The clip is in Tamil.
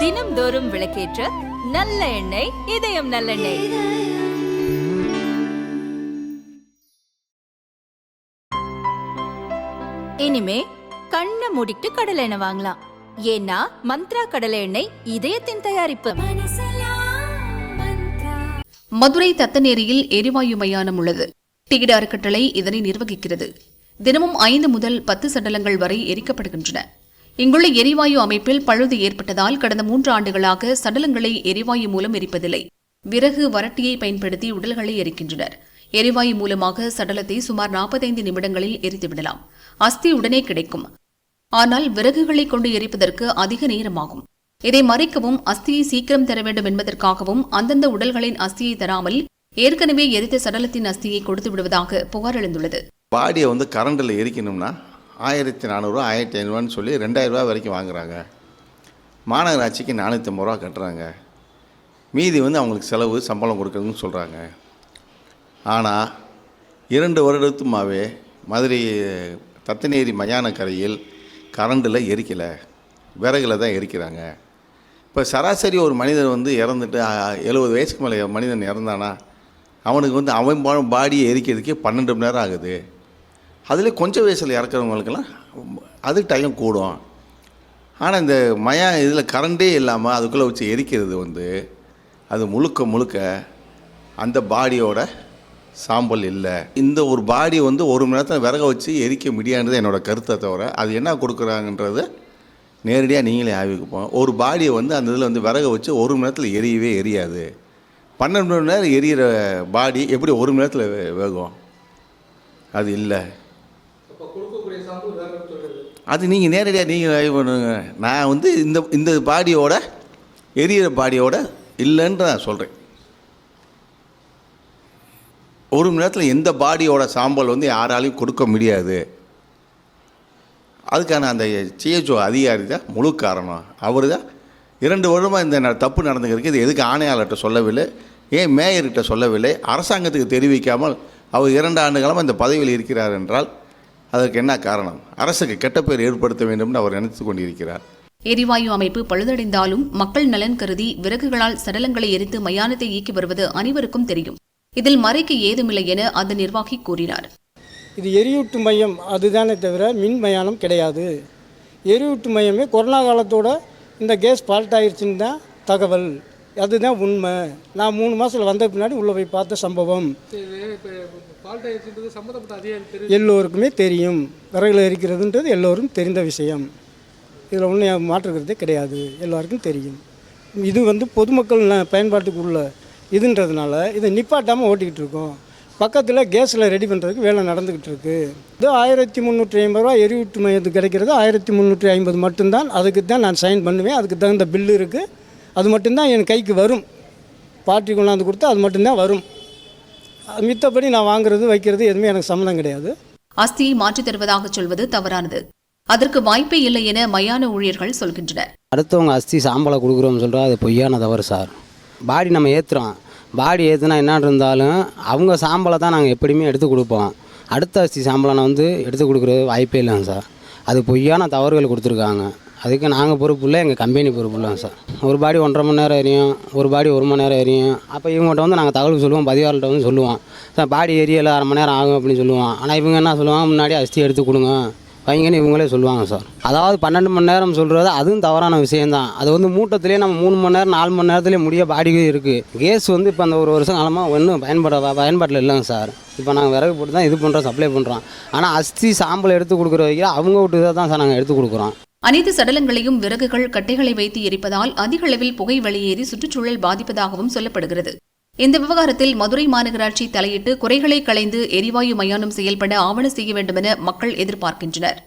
தினம்தோறும் விளக்கேற்ற நல்ல எண்ணெய் இதயம் நல்லெண்ணெய். இனிமே கண்ணை மூடிட்டு கடலை எண்ணெய் வாங்கலாம். ஏன்னா மந்த்ரா கடலை எண்ணெய் இதயத்தின் தயாரிப்பு. மதுரை தத்தநேரியில் எரிவாயு மயானம் உள்ளது. டிகிட அறக்கட்டளை இதனை நிர்வகிக்கிறது. தினமும் ஐந்து முதல் பத்து சடலங்கள் வரை எரிக்கப்படுகின்றன. இங்குள்ள எரிவாயு அமைப்பில் பழுது ஏற்பட்டதால் கடந்த மூன்று ஆண்டுகளாக சடலங்களை எரிவாயு மூலம் எரிப்பதில்லை. விறகு வறட்டியை பயன்படுத்தி உடல்களை எரிக்கின்றனர். எரிவாயு மூலமாக சடலத்தை சுமார் நாற்பத்தைந்து நிமிடங்களில் எரித்துவிடலாம் அஸ்தி உடனே கிடைக்கும். ஆனால் விறகுகளை கொண்டு எரிப்பதற்கு அதிக நேரமாகும். இதை மறைக்கவும் அஸ்தியை சீக்கிரம் தர வேண்டும் என்பதற்காகவும் அந்தந்த உடல்களின் அஸ்தியை தராமல் ஏற்கனவே எரித்த சடலத்தின் அஸ்தியை கொடுத்து விடுவதாக புகார் எழுந்துள்ளது. பாடியை வந்து கரண்டில் எரிக்கணும்னா ஆயிரத்தி நானூறுரூவா ஆயிரத்தி ஐநூறுவான்னு சொல்லி ரெண்டாயிரரூவா வரைக்கும் வாங்குறாங்க. மாநகராட்சிக்கு நானூற்றி ஐம்பது ரூபா கட்டுறாங்க. மீதி வந்து அவங்களுக்கு செலவு சம்பளம் கொடுக்குறதுன்னு சொல்கிறாங்க ஆனால் இரண்டு வருடத்துமாவே மதுரை தத்தநேரி மயான கரையில் கரண்டில் எரிக்கலை. விறகுல தான் எரிக்கிறாங்க. இப்போ சராசரி ஒரு மனிதன் வந்து இறந்துட்டு எழுபது வயசுக்கு மேலே மனிதன் இறந்தானா அவனுக்கு வந்து அவன் பாடியை எரிக்கிறதுக்கே பன்னெண்டு மணி நேரம் ஆகுது. அதில் கொஞ்சம் வயசில் இறக்குறவங்களுக்கெல்லாம் அது டைம் கூடும். ஆனால் இந்த மயா இதில் கரண்டே இல்லாமல் அதுக்குள்ளே வச்சு எரிக்கிறது வந்து அது முழுக்க முழுக்க அந்த பாடியோட சாம்பல் இல்லை. இந்த ஒரு பாடி வந்து ஒரு மணி நேரத்தில் விறக வச்சு எரிக்க முடியாதுன்றது என்னோட கருத்தை தவிர அது என்ன கொடுக்குறாங்கன்றது நேரடியாக நீங்களே ஆவிக்குப்போம் ஒரு பாடியை வந்து அந்த இதில் வந்து விறக வச்சு ஒரு மணி நேரத்தில் எரியவே எரியாது. பன்னெண்டு மணி நேரம் எரியிற பாடி எப்படி ஒரு மணி நேரத்தில் வேகும்? அது இல்லை. அது நீங்கள் நேரடியாக நீங்கள் ஆய்வு பண்ணுங்க. நான் வந்து இந்த இந்த பாடியோட எரியிற பாடியோட இல்லைன்னு நான் சொல்கிறேன் ஒரு மணி நேரத்தில் எந்த பாடியோட சாம்பல் வந்து யாராலையும் கொடுக்க முடியாது. அதுக்கான அந்த சிஹெச்ஓ அதிகாரி தான் முழு காரணம். அவர் தான் இரண்டு வருடமாக இந்த தப்பு நடந்துக்கிறதுக்கு இது எதுக்கு ஆணையாளர்கிட்ட சொல்லவில்லை ஏன் மேயர்கிட்ட சொல்லவில்லை அரசாங்கத்துக்கு தெரிவிக்காமல் அவர் இரண்டு ஆண்டு காலமாக இந்த பதவியில் இருக்கிறார் என்றால் அதற்கு என்ன காரணம்? அரசுக்கு கெட்ட பேர் ஏற்படுத்த வேண்டும்னு அவர் நினைத்து கொண்டிருக்கிறார். எரிவாயு அமைப்பு பழுதடைந்தாலும் மக்கள் நலன் கருதி விறகுகளால் சடலங்களை எரித்து மயானத்தை இயக்கி வருவது அனைவருக்கும் தெரியும். இதில் மறைக்க ஏதுமில்லை என அந்த நிர்வாகி கூறினார். இது எரியூட்டு மையம் அதுதானே தவிர மின் மயானம் கிடையாது. எரியூட்டு மையமே கொரோனா காலத்தோட இந்த கேஸ் ஃபால்ட் ஆயிடுச்சுன்னு தான் தகவல். அதுதான் உண்மை. நான் மூணு மாதத்தில் வந்த பின்னாடி உள்ளே போய் பார்த்த சம்பவம். எல்லோருக்குமே தெரியும். விறகுல எரிக்கிறதுன்றது எல்லோரும் தெரிந்த விஷயம். இதில் ஒன்றும் மாற்றுக்கிறதே கிடையாது. எல்லாருக்கும் தெரியும். இது வந்து பொதுமக்கள் பயன்பாட்டுக்கு உள்ள இதுன்றதுனால இதை நிப்பாட்டாமல் ஓட்டிக்கிட்டு இருக்கோம். பக்கத்தில் கேஸில் ரெடி பண்ணுறதுக்கு வேலை நடந்துக்கிட்டு இருக்கு. இது ஆயிரத்தி முந்நூற்றி ஐம்பது ரூபா எரியூட்டு மையத்துக்கு கிடைக்கிறது. ஆயிரத்தி முந்நூற்றி ஐம்பது மட்டும்தான். அதுக்கு தான் நான் சைன் பண்ணுவேன். அதுக்கு தகுந்த பில்லு இருக்குது அது மட்டும்தான் என் கைக்கு வரும். பார்ட்டி கொண்டாந்து கொடுத்தா அது மட்டும்தான் வரும். அது மித்தபடி நான் வாங்குறது வைக்கிறது எதுவுமே எனக்கு சம்மந்தம் கிடையாது. அஸ்தியை மாற்றித் தருவதாக சொல்வது தவறானது. அதற்கு வாய்ப்பே இல்லை என மயான ஊழியர்கள் சொல்கின்றனர். அடுத்தவங்க அஸ்தி சாம்பலை கொடுக்குறோம்னு சொல்கிறோம் அது பொய்யான தவறு சார். பாடி நம்ம ஏற்றுறோம் பாடி ஏற்றுனா என்ன இருந்தாலும் அவங்க சாம்பலை தான் நாங்கள் எப்படியுமே எடுத்து கொடுப்போம். அடுத்த அஸ்தி சாம்பலை வந்து எடுத்து கொடுக்குறது வாய்ப்பே இல்லைங்க சார். அது பொய்யான தவறுகள் கொடுத்துருக்காங்க. அதுக்கு நாங்கள் பொறுப்பு இல்லை எங்கள் கம்பெனி பொறுப்பு இல்லைங்க சார். ஒரு பாடி ஒன்றரை மணி நேரம் எரியும் ஒரு பாடி ஒரு மணி நேரம் எரியும். அப்போ இவங்ககிட்ட வந்து நாங்கள் தகவல் சொல்லுவோம் பதிவாளர்கிட்ட வந்து சொல்லுவோம். சார் பாடி எரியலை அரை மணி நேரம் ஆகும் அப்படின்னு சொல்லுவோம். ஆனால் இவங்க என்ன சொல்லுவாங்க முன்னாடி அஸ்தி எடுத்து கொடுங்க. வைங்கன்னு இவங்களே சொல்லுவாங்க சார். அதாவது பன்னெண்டு மணி நேரம் சொல்கிறது அதுவும் தவறான விஷயந்தான் அது வந்து மூட்டத்திலே நம்ம மூணு மணி நேரம் நாலு மணி நேரத்துலேயே முடிய பாடி இருக்குது கேஸ் வந்து இப்போ அந்த ஒரு வருஷம் காலமாக ஒன்றும் பயன்பட பயன்பாட்டில் இல்லைங்க சார். இப்போ நாங்கள் விறகு போட்டு தான் இது பண்ணுறோம் சப்ளை பண்ணுறோம் ஆனால் அஸ்தி சாம்பல் எடுத்து கொடுக்குற வரைக்கும் அவங்க விட்டு தான் சார் நாங்கள் எடுத்து கொடுக்குறோம். அனைத்து சடலங்களையும் விறகுகள் கட்டைகளை வைத்து எரிப்பதால் அதிக அளவில் புகை வெளியேறி சுற்றுச்சூழல் பாதிப்பதாகவும் சொல்லப்படுகிறது. இந்த விவகாரத்தில் மதுரை மாநகராட்சி தலையிட்டு குறைகளை களைந்து எரிவாயு மயானம் செயல்பட ஆவண செய்ய வேண்டுமென மக்கள் எதிர்பார்க்கின்றனர்.